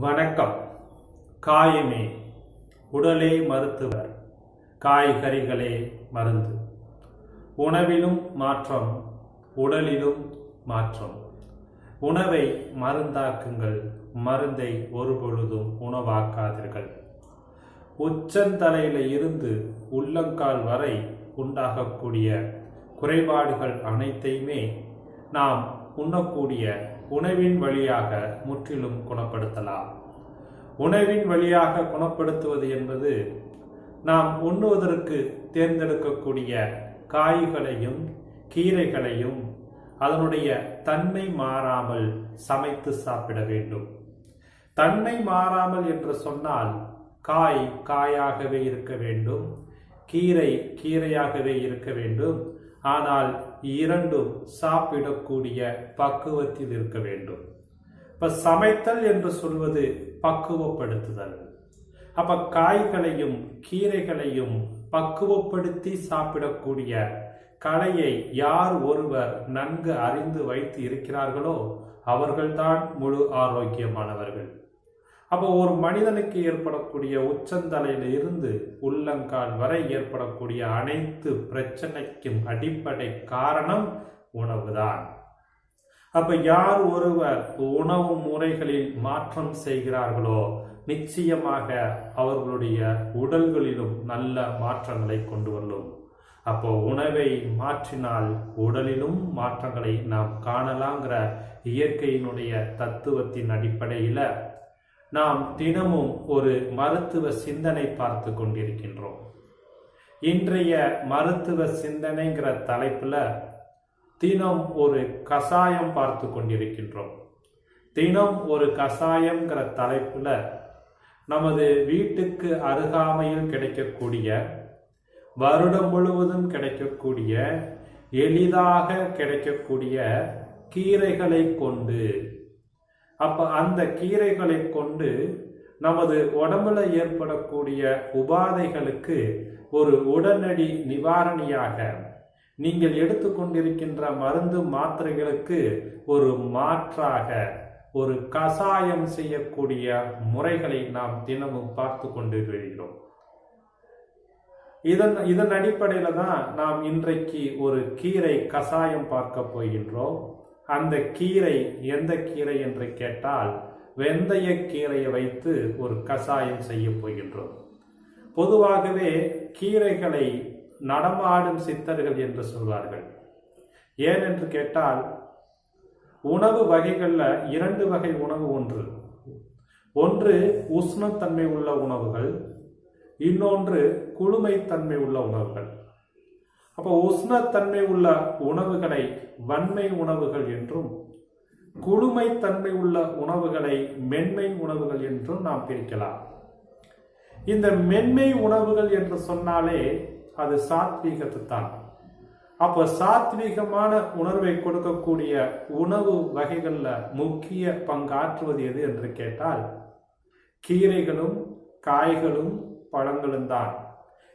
வணக்கம். காயமே உடலே மருத்துவர். காய்கறிகளே மருந்து. உணவிலும் மாற்றம் உடலிலும் மாற்றம். உணவை மருந்தாக்குங்கள். மருந்தை ஒருபொழுதும் உணவாக்காதீர்கள். உச்சந்தலையில இருந்து உள்ளங்கால் வரை உண்டாகக்கூடிய குறைபாடுகள் அனைத்தையுமே நாம் உண்ணக்கூடிய உணவின் வழியாக முற்றிலும் குணப்படுத்தலாம். உணவின் வழியாக குணப்படுத்துவது என்பது நாம் உண்ணுவதற்கு தேர்ந்தெடுக்கக்கூடிய காய்களையும் கீரைகளையும் அதனுடைய தன்மை மாறாமல் சமைத்து சாப்பிட வேண்டும். தன்மை மாறாமல் என்று சொன்னால் காய் காயாகவே இருக்க வேண்டும் கீரை கீரையாகவே இருக்க வேண்டும். ஆனால் இரண்டும் சாப்பிடக்கூடிய பக்குவத்தில் இருக்க வேண்டும். இப்ப சமைத்தல் என்று சொல்வது பக்குவப்படுத்துதல். அப்ப காய்களையும் கீரைகளையும் பக்குவப்படுத்தி சாப்பிடக்கூடிய கலையை யார் ஒருவர் நன்கு அறிந்து வைத்து இருக்கிறார்களோ அவர்கள்தான் முழு ஆரோக்கியமானவர்கள். அப்போ ஒரு மனிதனுக்கு ஏற்படக்கூடிய உச்சந்தலையில இருந்து உள்ளங்கால் வரை ஏற்படக்கூடிய அனைத்து பிரச்சனைக்கும் அடிப்படை காரணம் உணவுதான். அப்ப யார் ஒருவர் உணவு முறைகளில் மாற்றம் செய்கிறார்களோ நிச்சயமாக அவர்களுடைய உடல்களிலும் நல்ல மாற்றங்களை கொண்டு வரும். அப்போ உணவை மாற்றினால் உடலிலும் மாற்றங்களை நாம் காணலாங்கிற இயற்கையினுடைய தத்துவத்தின் அடிப்படையில் நாம் தினமும் ஒரு மருத்துவ சிந்தனை பார்த்து கொண்டிருக்கின்றோம். இன்றைய மருத்துவ சிந்தனைங்கிற தலைப்புல தினம் ஒரு கசாயம் பார்த்து கொண்டிருக்கின்றோம். தினம் ஒரு கஷாயம்ங்கிற தலைப்புல நமது வீட்டுக்கு அருகாமையில் கிடைக்கக்கூடிய வருடம் முழுவதும் கிடைக்கக்கூடிய எளிதாக கிடைக்கக்கூடிய கீரைகளை கொண்டு அப்ப அந்த கீரைகளை கொண்டு நமது உடம்புல ஏற்படக்கூடிய உபாதைகளுக்கு ஒரு உடனடி நிவாரணியாக நீங்கள் எடுத்துக்கொண்டிருக்கின்ற மருந்து மாத்திரைகளுக்கு ஒரு மாற்றாக ஒரு கசாயம் செய்யக்கூடிய முறைகளை நாம் தினமும் பார்த்து கொண்டு வருகிறோம் இதன் இதன் அடிப்படையில தான் நாம் இன்றைக்கு ஒரு கீரை கசாயம் பார்க்க போகின்றோம். அந்த கீரை எந்த கீரை என்று கேட்டால் வெந்தய கீரையை வைத்து ஒரு கசாயம் செய்ய போகின்றோம். பொதுவாகவே கீரைகளை நடமாடும் சித்தர்கள் என்று சொல்வார்கள். ஏன் என்று கேட்டால் உணவு வகைகளில் இரண்டு வகை உணவு ஒன்று. ஒன்று உஷ்ணத்தன்மை உள்ள உணவுகள் இன்னொன்று குளுமைத்தன்மை உள்ள உணவுகள். அப்போ உஷ்ணத்தன்மை உள்ள உணவுகளை வன்மை உணவுகள் என்றும் குளுமைத்தன்மை உள்ள உணவுகளை மென்மை உணவுகள் என்றும் நாம் பிரிக்கலாம். இந்த மென்மை உணவுகள் என்று சொன்னாலே அது சாத்வீகத்து தான் அப்போ சாத்வீகமான உணர்வை கொடுக்கக்கூடிய உணவு வகைகளில் முக்கிய பங்காற்றுவது எது என்று கேட்டால் கீரைகளும் காய்களும் பழங்களும் தான்.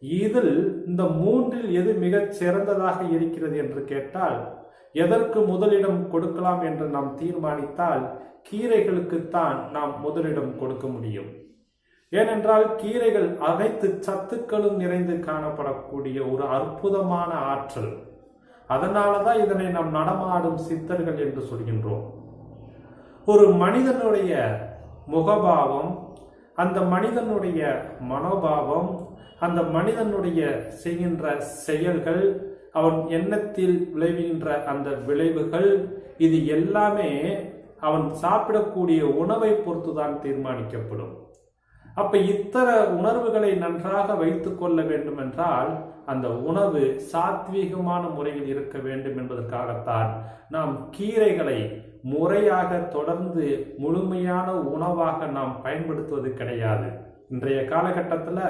இதில் இந்த மூன்றில் எது மிகச் சிறந்ததாக இருக்கிறது என்று கேட்டால் எதற்கு முதலிடம் கொடுக்கலாம் என்று நாம் தீர்மானித்தால் கீரைகளுக்குத்தான் நாம் முதலிடம் கொடுக்க முடியும். ஏனென்றால் கீரைகள் அனைத்து சத்துக்களும் நிறைந்து காணப்படக்கூடிய ஒரு அற்புதமான ஆற்றல். அதனாலதான் இதனை நாம் நடமாடும் சித்தர்கள் என்று சொல்கின்றோம். ஒரு மனிதனுடைய முகபாவம் அந்த மனிதனுடைய மனோபாவம் அந்த மனிதனுடைய செய்கின்ற செயல்கள் அவன் எண்ணத்தில் விளைவுகின்ற அந்த விளைவுகள் இது எல்லாமே அவன் சாப்பிடக்கூடிய உணவை பொறுத்துதான் தீர்மானிக்கப்படும். அப்ப இத்தர உணர்வுகளை நன்றாக வைத்துக் கொள்ள வேண்டும் என்றால் அந்த உணவு சாத்வீகமான முறையில் இருக்க வேண்டும் என்பதற்காகத்தான் நாம் கீரைகளை முறையாக தொடர்ந்து முழுமையான உணவாக நாம் பயன்படுத்துவது கிடையாது. இன்றைய காலகட்டத்தில்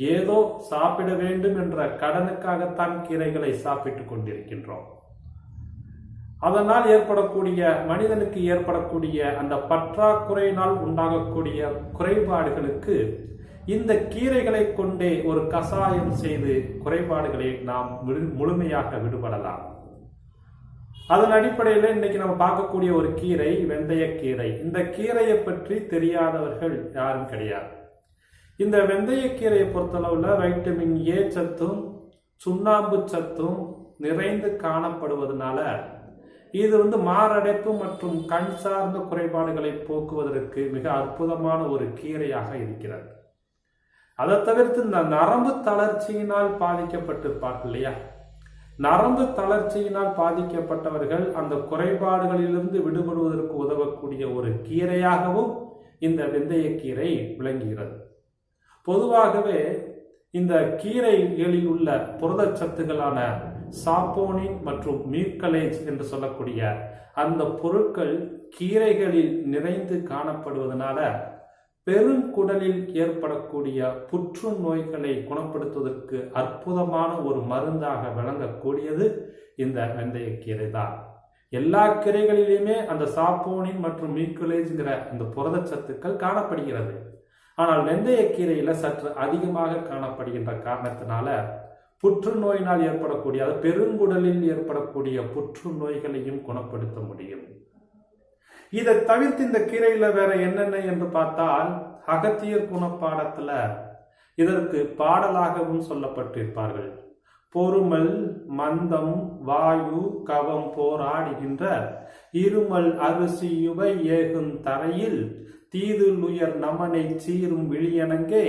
ஏதோ சாப்பிட வேண்டும் என்ற கடனுக்காகத்தான் கீரைகளை சாப்பிட்டுக் கொண்டிருக்கின்றோம். அதனால் ஏற்படக்கூடிய மனிதனுக்கு ஏற்படக்கூடிய அந்த பற்றாக்குறையினால் உண்டாகக்கூடிய குறைபாடுகளுக்கு இந்த கீரைகளை கொண்டே ஒரு கசாயம் செய்து குறைபாடுகளை நாம் முழுமையாக விடுபடலாம். அதன் அடிப்படையில் இன்னைக்கு நம்ம பார்க்கக்கூடிய ஒரு கீரை வெந்தயக்கீரை இந்த கீரையை பற்றி தெரியாதவர்கள் யாரும் கிடையாது. இந்த வெந்தயக்கீரையை பொறுத்தளவில் வைட்டமின் ஏ சத்தும் சுண்ணாம்பு சத்தும் நிறைந்து காணப்படுவதனால இது வந்து மாரடைப்பு மற்றும் கண் சார்ந்த குறைபாடுகளை போக்குவதற்கு மிக அற்புதமான ஒரு கீரையாக இருக்கிறது. அதை தவிர்த்து இந்த நரம்பு தளர்ச்சியினால் பாதிக்கப்பட்டிருப்பார்கள் இல்லையா? நரம்பு தளர்ச்சியினால் பாதிக்கப்பட்டவர்கள் அந்த குறைபாடுகளிலிருந்து விடுபடுவதற்கு உதவக்கூடிய ஒரு கீரையாகவும் இந்த வெந்தயக்கீரை விளங்குகிறது. பொதுவாகவே இந்த கீரைகளில் உள்ள புரதச்சத்துகளான சாப்போனின் மற்றும் மியூக்கலேஜ் என்று சொல்லக்கூடிய அந்த பொருட்கள் கீரைகளில் நிறைந்து காணப்படுவதனால பெருங்குடலில் ஏற்படக்கூடிய புற்றுநோய்களை குணப்படுத்துவதற்கு அற்புதமான ஒரு மருந்தாக விளங்கக்கூடியது இந்த வெந்தயக்கீரை தான் எல்லா கீரைகளிலுமே அந்த சாப்போனின் மற்றும் மீக்குலேஜ்ங்கிற அந்த புரதச்சத்துக்கள் காணப்படுகிறது. ஆனால் வெந்தயக்கீரையில சற்று அதிகமாக காணப்படுகின்ற காரணத்தினால புற்றுநோயினால் ஏற்படக்கூடிய அது பெருங்குடலில் ஏற்படக்கூடிய புற்றுநோய்களையும் குணப்படுத்த முடியும். இதை தவிர்த்து இந்த கீரையில வேற என்னென்ன என்று பார்த்தால் அகத்தியர் குணப்பாடத்துல இதற்கு பாடலாகவும் சொல்லப்பட்டிருப்பார்கள். பொறுமல் மந்தம் வாயு கவம் போராடுகின்ற இருமல் அரிசி யுவை ஏகும் தரையில் தீதுலுயர் நமனை சீரும் விழியனங்கே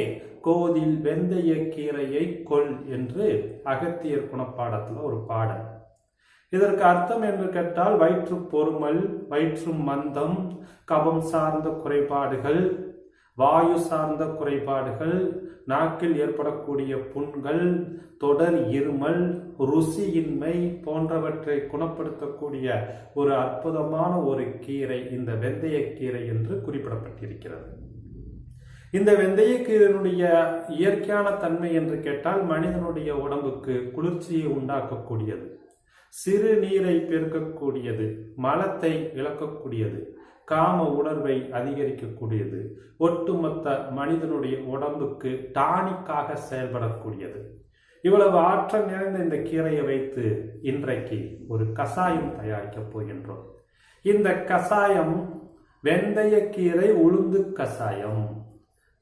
கோதில் வெந்தய கீரையை கொள் என்று அகத்தியர் குணப்பாடத்துல ஒரு பாடல். இதற்கு அர்த்தம் என்று கேட்டால் வயிற்று பொறுமல் வயிற்று மந்தம் கபம் சார்ந்த குறைபாடுகள் வாயு சார்ந்த குறைபாடுகள் நாக்கில் ஏற்படக்கூடிய புண்கள் தொடர் இருமல் ருசியின்மை போன்றவற்றை குணப்படுத்தக்கூடிய ஒரு அற்புதமான ஒரு கீரை இந்த வெந்தயக்கீரை என்று குறிப்பிடப்பட்டிருக்கிறது. இந்த வெந்தயக்கீரனுடைய இயற்கையான தன்மை என்று கேட்டால் மனிதனுடைய உடம்புக்கு குளிர்ச்சியை உண்டாக்கக்கூடியது. சிறு நீரை பெருக்கக்கூடியது மலத்தை இழக்கக்கூடியது காம உணர்வை அதிகரிக்கக்கூடியது ஒட்டுமொத்த மனிதனுடைய உடம்புக்கு டானிக்காக செயல்படக்கூடியது. இவ்வளவு ஆற்றல் நிறைந்த இந்த கீரையை வைத்து இன்றைக்கு ஒரு கசாயம் தயாரிக்கப் போகின்றோம். இந்த கசாயம் வெந்தயக்கீரை உளுந்து கசாயம்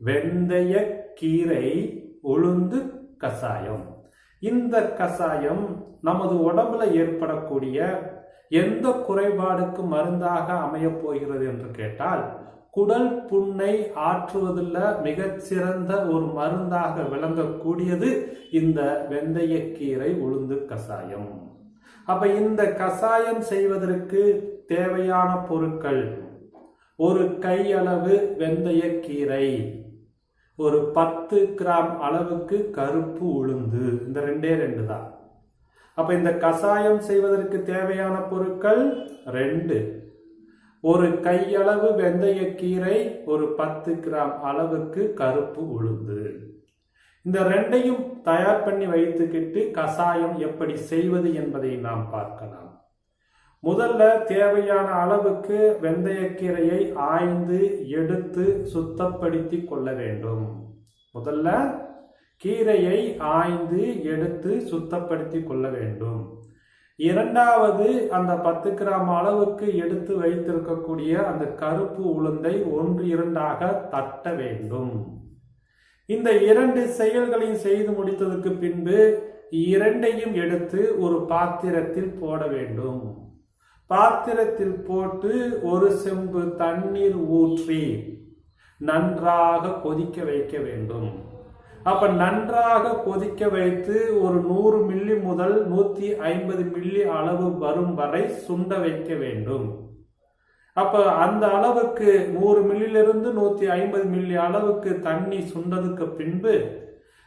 வெந்தய கீரை உளுந்து கசாயம் இந்த கசாயம் நமது உடம்புல ஏற்படக்கூடிய எந்த குறைபாடுக்கு மருந்தாக அமையப் போகிறது என்று கேட்டால் குடல் புண்ணை ஆற்றுவதில் மிகச்சிறந்த ஒரு மருந்தாக விளங்கக்கூடியது இந்த வெந்தயக்கீரை உளுந்து கசாயம் அப்ப இந்த கசாயம் செய்வதற்கு தேவையான பொருட்கள் ஒரு கையளவு வெந்தயக்கீரை ஒரு பத்து கிராம் அளவுக்கு கருப்பு உளுந்து. இந்த ரெண்டே ரெண்டு தான். அப்ப இந்த கசாயம் செய்வதற்கு தேவையான பொருட்கள் ரெண்டு. ஒரு கையளவு வெந்தயக்கீரை ஒரு பத்து கிராம் அளவுக்கு கருப்பு உளுந்து. இந்த ரெண்டையும் தயார் பண்ணி வைத்துக்கிட்டு கசாயம் எப்படி செய்வது என்பதை நாம் பார்க்கலாம். முதல்ல தேவையான அளவுக்கு வெந்தயக்கீரையை ஆய்ந்து எடுத்து சுத்தப்படுத்தி கொள்ள வேண்டும். முதல்ல கீரையை ஆய்ந்து எடுத்து சுத்தப்படுத்தி கொள்ள வேண்டும். இரண்டாவது அந்த பத்து கிராம் அளவுக்கு எடுத்து வைத்திருக்கக்கூடிய அந்த கருப்பு உளுந்தை ஒன்று இரண்டாக தட்ட வேண்டும். இந்த இரண்டு செயல்களையும் செய்து முடித்ததுக்கு பின்பு இரண்டையும் எடுத்து ஒரு பாத்திரத்தில் போட வேண்டும். பாத்திரத்தில் போட்டு ஒரு செம்பு தண்ணீர் ஊற்றி நன்றாக கொதிக்க வைக்க வேண்டும். அப்ப நன்றாக கொதிக்க வைத்து ஒரு நூறு மில்லி முதல் நூத்தி ஐம்பது மில்லி அளவு வரும் வரை சுண்ட வைக்க வேண்டும். அப்ப அந்த அளவுக்கு நூறு மில்லிலிருந்து நூத்தி ஐம்பது மில்லி அளவுக்கு தண்ணி சுண்டதுக்கு பின்பு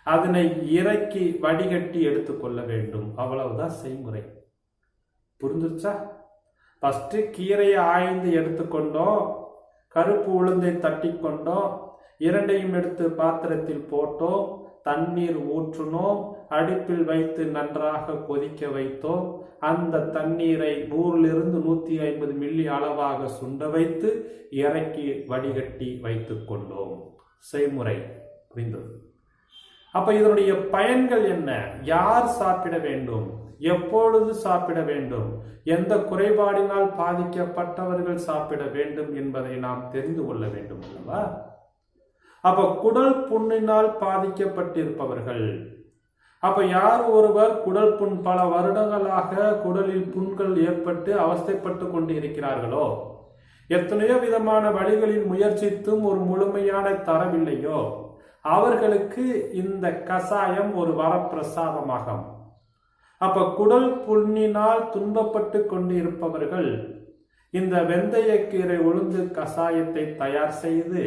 அதனை இறக்கி வடிகட்டி எடுத்துக்கொள்ள வேண்டும். அவ்வளவுதான் செய்முறை. புரிஞ்சிருச்சா? ஃபஸ்ட்டு கீரையை ஆய்ந்து எடுத்துக்கொண்டோம். கருப்பு உளுந்தை தட்டி கொண்டோம் இரண்டையும் எடுத்து பாத்திரத்தில் போட்டோம். தண்ணீர் ஊற்றினோம். அடுப்பில் வைத்து நன்றாக கொதிக்க வைத்தோம். அந்த தண்ணீரை நூறிலிருந்து நூற்றி ஐம்பது மில்லி அளவாக சுண்ட வைத்து இறக்கி வடிகட்டி வைத்து கொண்டோம். செய்முறை புரிந்தது. அப்ப இதனுடைய பயன்கள் என்ன? யார் சாப்பிட வேண்டும்? எப்பொழுது சாப்பிட வேண்டும்? எந்த குறைபாடினால் பாதிக்கப்பட்டவர்கள் சாப்பிட வேண்டும் என்பதை நாம் தெரிந்து கொள்ள வேண்டும் அல்லவா? அப்ப குடல் புண்ணினால் பாதிக்கப்பட்டிருப்பவர்கள். அப்ப யார் ஒருவர் குடல் புண் பல வருடங்களாக குடலில் புண்கள் ஏற்பட்டு அவஸ்தைப்பட்டு கொண்டு இருக்கிறார்களோ எத்தனையோ விதமான வழிகளில் முயற்சித்தும் ஒரு முழுமையான தரவில்லையோ? அவர்களுக்கு இந்த கசாயம் ஒரு வரப்பிரசாதமாகும். அப்ப குடல் புண்ணினால் துன்பப்பட்டு கொண்டு இருப்பவர்கள் இந்த வெந்தயக்கீரை உளுந்து கஷாயத்தை தயார் செய்து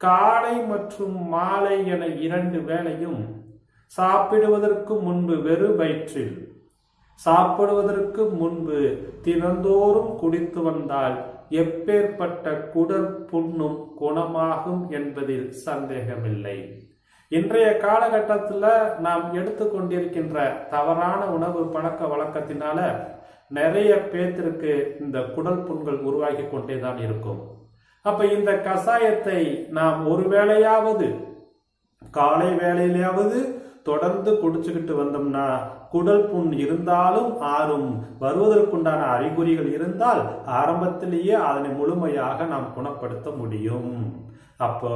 காலை மற்றும் மாலை என இரண்டு வேளையும் சாப்பிடுவதற்கு முன்பு வெறு வயிற்றில் சாப்பிடுவதற்கு முன்பு தினந்தோறும் குடித்து வந்தால் எப்பேற்பட்ட குடற் புண்ணும் குணமாகும் என்பதில் சந்தேகமில்லை. இன்றைய காலகட்டத்தில் நாம் எடுத்துக்கொண்டிருக்கின்ற தவறான உணவு பழக்க வழக்கத்தினால நிறைய பேத்திற்கு இந்த குடல் புண்கள் உருவாகி கொண்டே தான் இருக்கும். அப்ப இந்த கசாயத்தை நாம் ஒரு வேளையாவது காலை வேளையிலாவது தொடர்ந்து குடிச்சுக்கிட்டு வந்தோம்னா குடல் புண் இருந்தாலும் ஆறும். வருவதற்குண்டான அறிகுறிகள் இருந்தால் ஆரம்பத்திலேயே அதனை முழுமையாக நாம் குணப்படுத்த முடியும். அப்போ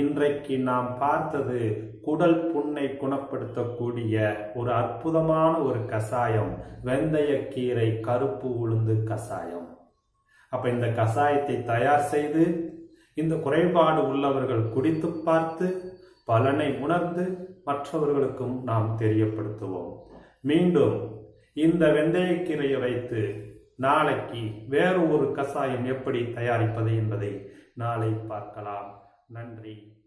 இன்றைக்கு நாம் பார்த்தது குடல் புண்ணை குணப்படுத்தக்கூடிய ஒரு அற்புதமான ஒரு கசாயம் வெந்தயக்கீரை கருப்பு உளுந்து கசாயம். அப்ப இந்த கசாயத்தை தயார் செய்து இந்த குறைபாடு உள்ளவர்கள் குடித்து பார்த்து பலனை உணர்ந்து மற்றவர்களுக்கும் நாம் தெரியப்படுத்துவோம். மீண்டும் இந்த வெந்தயக்கீரையை வைத்து நாளைக்கு வேறு ஒரு கசாயம் எப்படி தயாரிப்பது என்பதை நாளை பார்க்கலாம். நன்றி.